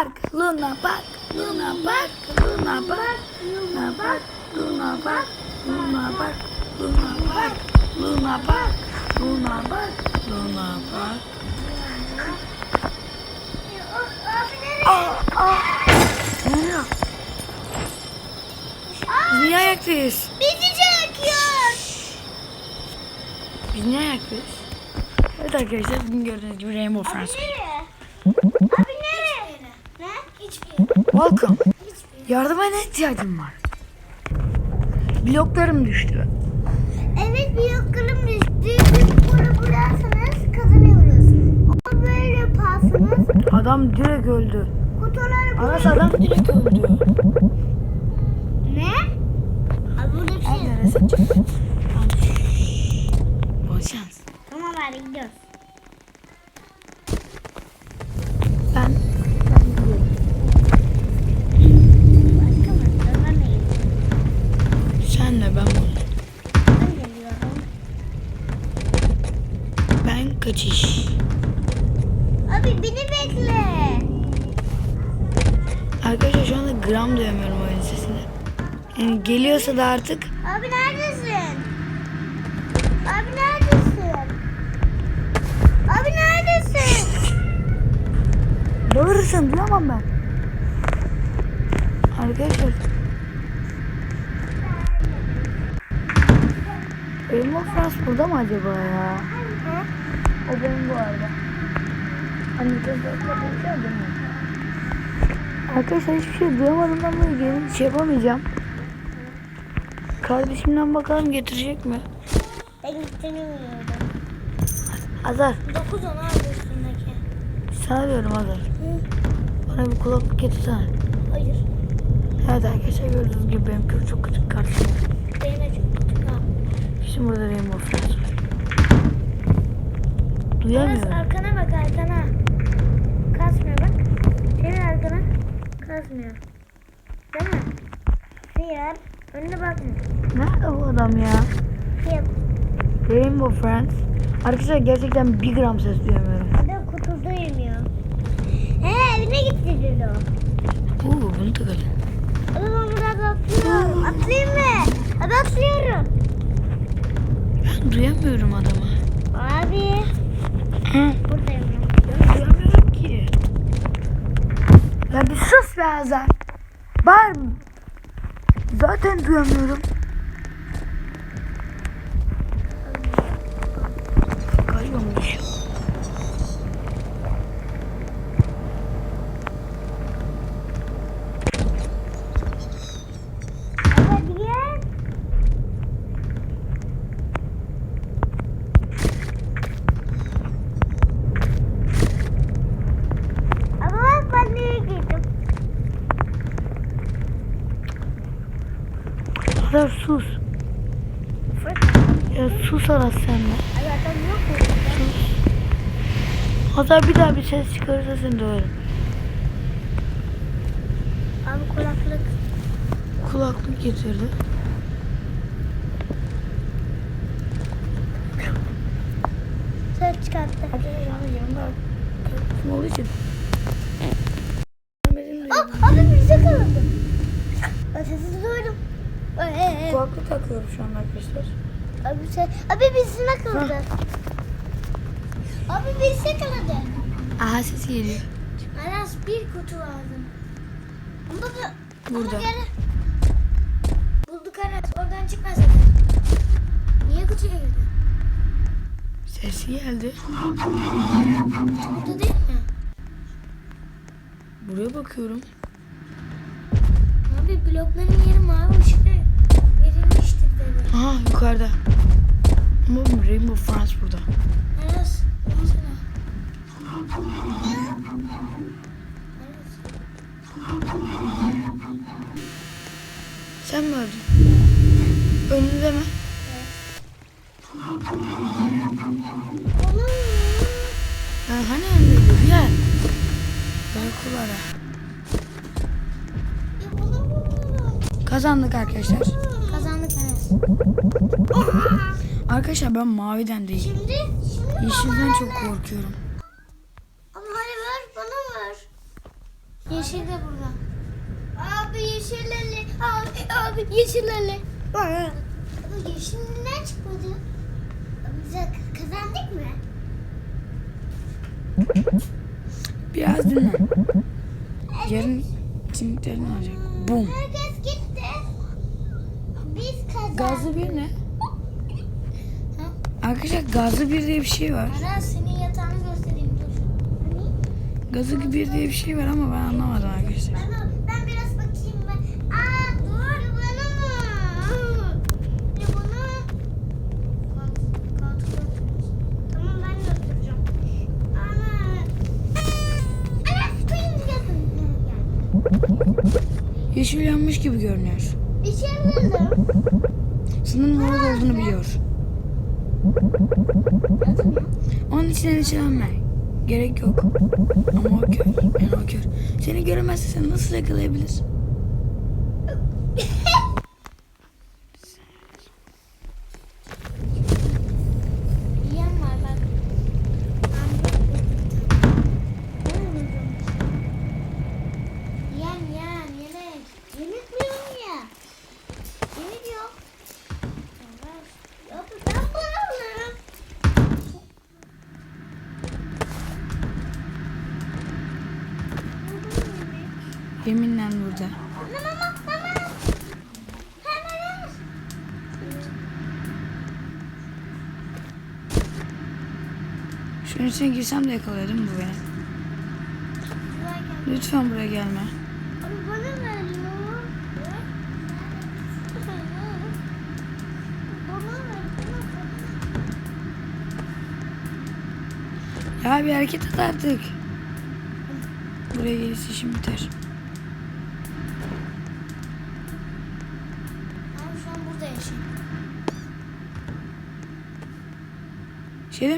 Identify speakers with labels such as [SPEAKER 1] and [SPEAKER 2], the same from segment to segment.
[SPEAKER 1] Park, Luna Park, Luna Park, Luna Park, Luna Park, Luna Park, Luna Park, Luna Park, Luna Park, Luna Park, Luna Park. Aa, aa. Ne oluyor? Biz niye ayaktayız?
[SPEAKER 2] Bizi çekiyor.
[SPEAKER 1] Biz niye ayaktayız? Evet arkadaşlar bugün gördüğünüz gibi Rainbow Friends.
[SPEAKER 2] Nereye? Abi nereye? Ne? Hiçbir yere.
[SPEAKER 1] Yardıma ne ihtiyacım var? Bloklarım düştü.
[SPEAKER 2] Evet bir yoklarım düştü. Bunu burarsanız kazanıyoruz. Ama böyle yaparsanız
[SPEAKER 1] Adam direkt öldü.
[SPEAKER 2] kutuları
[SPEAKER 1] Anas adam direkt öldü. Kaçış.
[SPEAKER 2] Abi beni bekle.
[SPEAKER 1] Arkadaşlar şu anda gram duyamıyorum oyun sesini. Yani geliyorsa da artık
[SPEAKER 2] Abi neredesin? Abi neredesin? Abi neredesin?
[SPEAKER 1] bağırırsan duyamam ben. Arkadaşlar. Rainbow Friends burada mı acaba ya? O benim bu arada. Anne tezgahla değil mi? Arkadaşlar hiçbir şey duyamadığımdan dolayı gelin şey yapamayacağım. Kardeşimden bakalım getirecek mi?
[SPEAKER 2] Ben istemiyorum.
[SPEAKER 1] Azar.
[SPEAKER 2] 9 10 abi üstündeki.
[SPEAKER 1] Sana diyorum Azar. Bana bir kulaklık getirsene.
[SPEAKER 2] Hayır.
[SPEAKER 1] Evet arkadaşlar gördüğünüz gibi benim çok küçük kardeşim.
[SPEAKER 2] Benim de çok küçük abi.
[SPEAKER 1] Şimdi burada Rainbow Friends var.
[SPEAKER 2] Aras
[SPEAKER 1] Duyamıyorum.
[SPEAKER 2] arkana bak arkana. Kasmıyor bak. Senin arkana kasmıyor. Değil mi? Hayır. Önüne bakma.
[SPEAKER 1] Nerede bu adam ya?
[SPEAKER 2] Kim?
[SPEAKER 1] Rainbow Friends. Arkadaşlar gerçekten bir gram ses duyamıyorum.
[SPEAKER 2] Adam kutudayım ya. He evine gitti dedi o.
[SPEAKER 1] Oo bunu takalım.
[SPEAKER 2] Abi ben buradan atlıyorum. Atlayayım mı? Abi atlıyorum.
[SPEAKER 1] Ben duyamıyorum adamı.
[SPEAKER 2] Abi. Ben.
[SPEAKER 1] Ya bir sus be Azar. Bağır. Zaten duyamıyorum. Kaybolmuş.
[SPEAKER 2] Hadi gel. Ama bak ben nereye gittim.
[SPEAKER 1] Azar sus. Ya sus Aras sen de. Sus. Azar bir daha bir ses çıkarırsa seni döverim.
[SPEAKER 2] Abi kulaklık.
[SPEAKER 1] Kulaklık getirdi.
[SPEAKER 2] Ses çıkarttı.
[SPEAKER 1] yanında kardeşim olduğu için.
[SPEAKER 2] Aa, abi bize kaldı. Ben sesi duydum. Ee,
[SPEAKER 1] Kulaklık takıyorum şu an arkadaşlar.
[SPEAKER 2] Abi sen, abi bizine kaldı. Abi bize kaldı.
[SPEAKER 1] Aha ses geliyor.
[SPEAKER 2] Aras bir kutu lazım. Ama da
[SPEAKER 1] Burada.
[SPEAKER 2] Gene... Bulduk Aras oradan çıkma sakın. Niye kutuya girdin?
[SPEAKER 1] Sesi geldi.
[SPEAKER 2] Burada değil mi?
[SPEAKER 1] Buraya bakıyorum.
[SPEAKER 2] Abi blokların yeri mavi dedi.
[SPEAKER 1] Aha yukarıda. Ama Rainbow France burada.
[SPEAKER 2] Mesela.
[SPEAKER 1] Sen mi öldün? Önünde mi? Ben hani önündeydi? Gel. Böyle kullara. Kazandık arkadaşlar. Arkadaşlar ben maviden değil.
[SPEAKER 2] Şimdi, şimdi
[SPEAKER 1] Yeşilden çok korkuyorum.
[SPEAKER 2] Ama hadi ver bana ver. Yeşil de burada. Abi yeşillerle. Abi, abi yeşillerle. Abi yeşil neden çıkmadı? Abi biz kazandık mı?
[SPEAKER 1] Biraz dinle. Yarın kimliklerin olacak. Bum.
[SPEAKER 2] Herkes gitti.
[SPEAKER 1] Gazlı bir ne? Arkadaşlar gazlı bir diye bir şey var.
[SPEAKER 2] Aras senin yatağını göstereyim dur. Hani?
[SPEAKER 1] Gazlı bir diye bir şey var ama ben anlamadım arkadaşlar.
[SPEAKER 2] Ben, ben biraz bakayım ben. Aa dur bana mı? Ne bana? Koltukta. Tamam ben de oturacağım. Ana. Aras koyun yakın.
[SPEAKER 1] Yeşil yanmış gibi görünüyor.
[SPEAKER 2] Bir şey buldum.
[SPEAKER 1] Sınırın orada olduğunu biliyor. Onun için endişelenme. Gerek yok. Ama o kör. Yani o kör. Seni göremezse seni nasıl yakalayabilir?
[SPEAKER 2] Yiyen var bak. Yiyen yiyen yemek. Yemek diyorum ya. Yemek yok. Yok ben bunu alırım.
[SPEAKER 1] Yeminle burada.
[SPEAKER 2] Mama mama mama. Hemen.
[SPEAKER 1] Şunun içine girsem de yakalıyor değil mi bu beni? Lütfen buraya gelme. Ya bir hareket et artık. Buraya gelirse işim biter.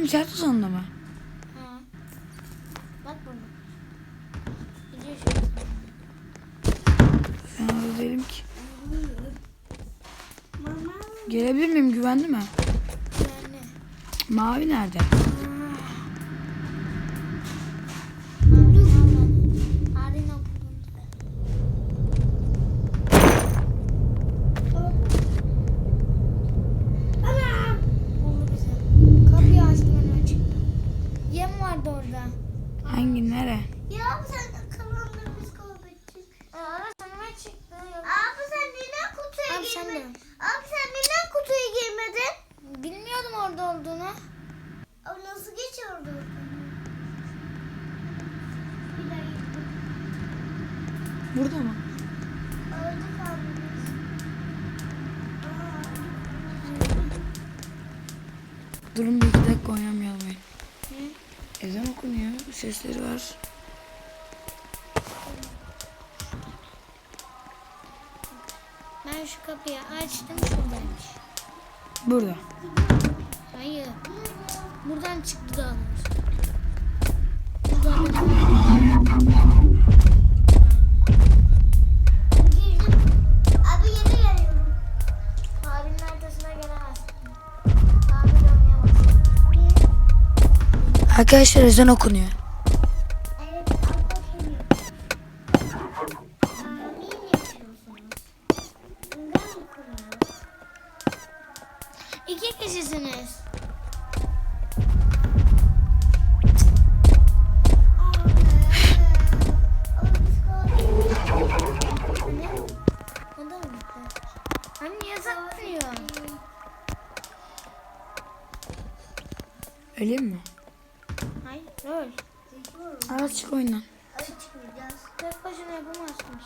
[SPEAKER 1] Mi sert uzanında mı?
[SPEAKER 2] Ha. Bak burada. Gidiyor şu
[SPEAKER 1] Ben orada değilim ki. Gelebilir miyim? Güvenli mi?
[SPEAKER 2] Yani.
[SPEAKER 1] Mavi nerede?
[SPEAKER 2] Harin okulunda. Anam! Buldu bizi. Kapıyı açtım hemen çıktı. Yem vardı orada.
[SPEAKER 1] Hangi nere?
[SPEAKER 2] Ya abi sen kalanları biz kaybettik. Aa sonuma çıktı. Abi sen neden kutuya
[SPEAKER 3] Abi sen
[SPEAKER 2] girmedin?
[SPEAKER 3] de.
[SPEAKER 2] Abi sen neden kutuya girmedin?
[SPEAKER 3] Bilmiyordum orada olduğunu.
[SPEAKER 2] Abi nasıl geçiyordu? Bir daha gittim.
[SPEAKER 1] Burada mı?
[SPEAKER 2] Öldü kaldınız.
[SPEAKER 1] Durun bir iki dakika oynamayalım. oyun. Ezan okunuyor. Sesleri var.
[SPEAKER 3] Ben şu kapıyı açtım şuradaymış.
[SPEAKER 1] Burada.
[SPEAKER 3] Hayır. Buradan çıktı daha doğrusu. Buradan
[SPEAKER 2] Girdim.
[SPEAKER 1] Arkadaşlar ezan okunuyor.
[SPEAKER 3] İki kişisiniz.
[SPEAKER 1] Öleyim mi?
[SPEAKER 3] Öl.
[SPEAKER 1] Aras çık oyundan.
[SPEAKER 3] Tek başına yapamazmış.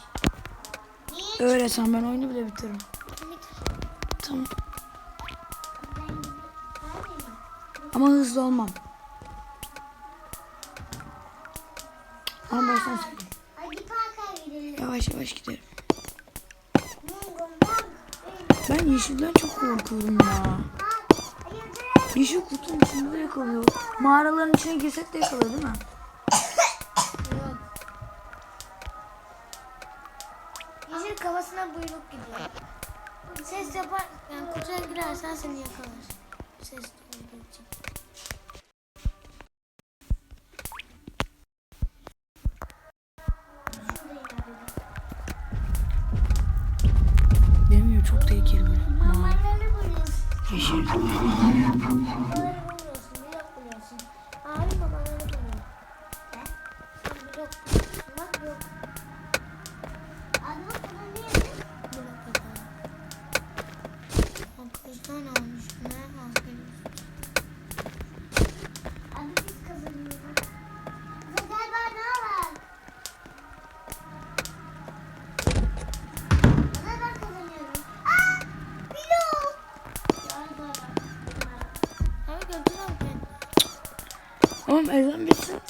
[SPEAKER 1] Öğretsen ben oyunu bile bitiririm. Tamam. Ama hızlı olmam. Ama baştan söyleyeyim.
[SPEAKER 2] Hadi parka gidelim.
[SPEAKER 1] Yavaş yavaş
[SPEAKER 2] bak.
[SPEAKER 1] Ben yeşilden çok korkuyorum ya.
[SPEAKER 2] Bir
[SPEAKER 1] şu kutunun içinde yakalıyor. Mağaraların içine girsek de yakalıyor değil mi?
[SPEAKER 3] Yeşil kafasına buyruk gidiyor. Ses yapar, yani kutuya girersen seni yakalar. Ses duyduğu için.
[SPEAKER 1] Çok tehlikeli. Mavi,
[SPEAKER 2] Normalleri buluyorsun.
[SPEAKER 1] yeşil.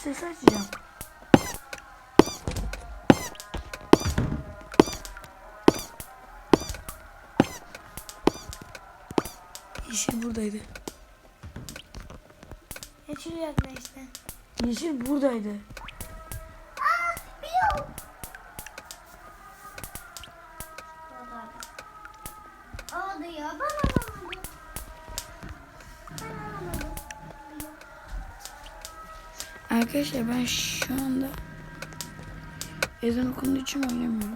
[SPEAKER 1] Ezan bitsin ses açacağım. Yeşil buradaydı.
[SPEAKER 3] Yeşil yaklaştı.
[SPEAKER 1] Yeşil buradaydı.
[SPEAKER 2] Aa! Bilo! Oldu ya. Ben
[SPEAKER 1] Arkadaşlar ben şu anda ezan okunduğu için oynamıyorum.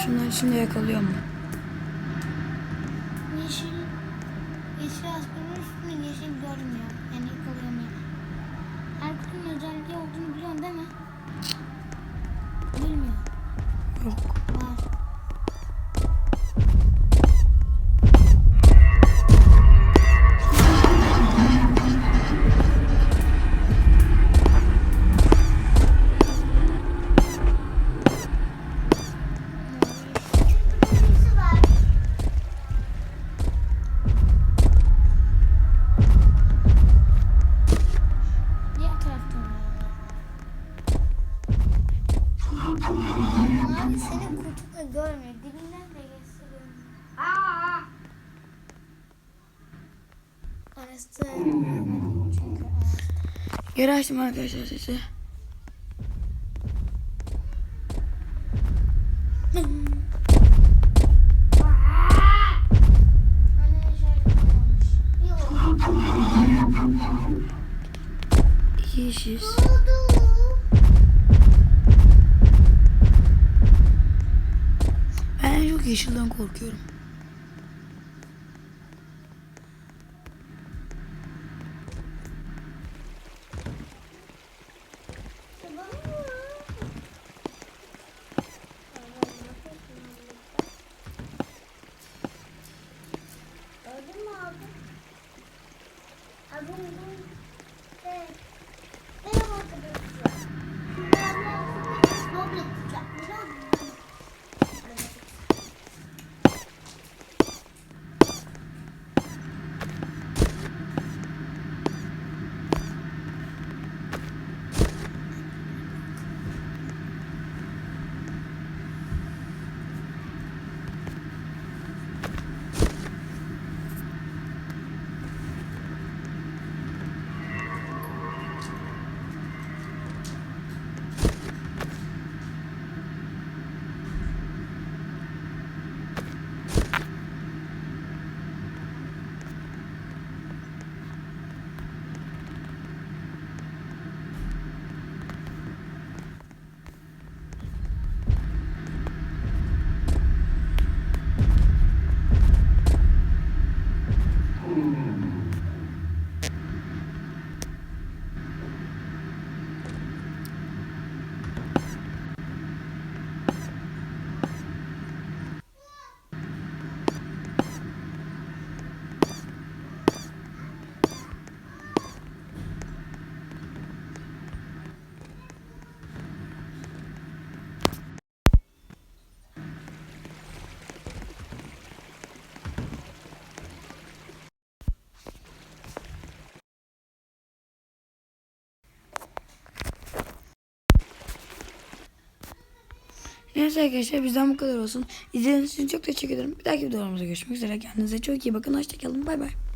[SPEAKER 1] Efe şunların içinde yakalıyor mu?
[SPEAKER 3] Yeşil. Yeşil aspirin üstünde yeşil görmüyor. Yani yakalayamıyor. Erkut'un özelliği olduğunu biliyorsun değil mi? Bilmiyor.
[SPEAKER 1] Yok.
[SPEAKER 3] Var.
[SPEAKER 1] Geri açtım arkadaşlar. Yeşil.
[SPEAKER 2] Oldu.
[SPEAKER 1] Ben en çok yeşilden korkuyorum. Neyse arkadaşlar bizden bu kadar olsun. İzlediğiniz için çok teşekkür ederim. Bir dahaki videolarımızda görüşmek üzere. Kendinize çok iyi bakın. Hoşçakalın. Bay bay.